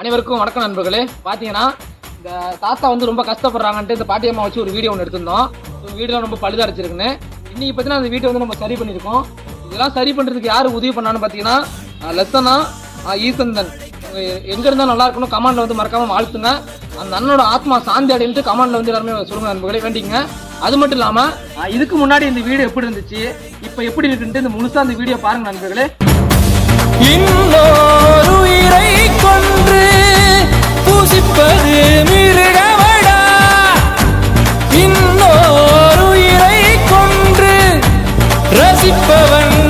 அனைவருக்கும் வணக்கம் நண்பர்களே. பார்த்தீங்கன்னா இந்த தாத்தா வந்து ரொம்ப கஷ்டப்படுறாங்கன்ட்டு இந்த பாட்டியம்மா வச்சு ஒரு வீடியோ ஒன்று எடுத்திருந்தோம். வீடியோ ரொம்ப பழுதடைச்சிருக்குன்னு இன்னைக்கு பார்த்தீங்கன்னா அந்த வீட்டை வந்து நம்ம சரி பண்ணியிருக்கோம். இதெல்லாம் சரி பண்ணுறதுக்கு யார் உதவி பண்ணான்னு பார்த்தீங்கன்னா லெசனா ஈசந்தன். எங்கே இருந்தால் நல்லா இருக்கணும். கமாண்டில் வந்து மறக்காமல் வாழ்த்துங்க. அந்த அண்ணனோட ஆத்மா சாந்தி அடைந்து கமாண்டில் வந்து எல்லாருமே சொல்லுங்க நண்பர்களே. வேண்டிங்க அது மட்டும் இல்லாமல் இதுக்கு முன்னாடி இந்த வீடியோ எப்படி இருந்துச்சு இப்போ எப்படி இருக்குன்ட்டு இந்த முழுசாக அந்த வீடியோ பாருங்க நண்பர்களே. இன்னொரு காப்பவன்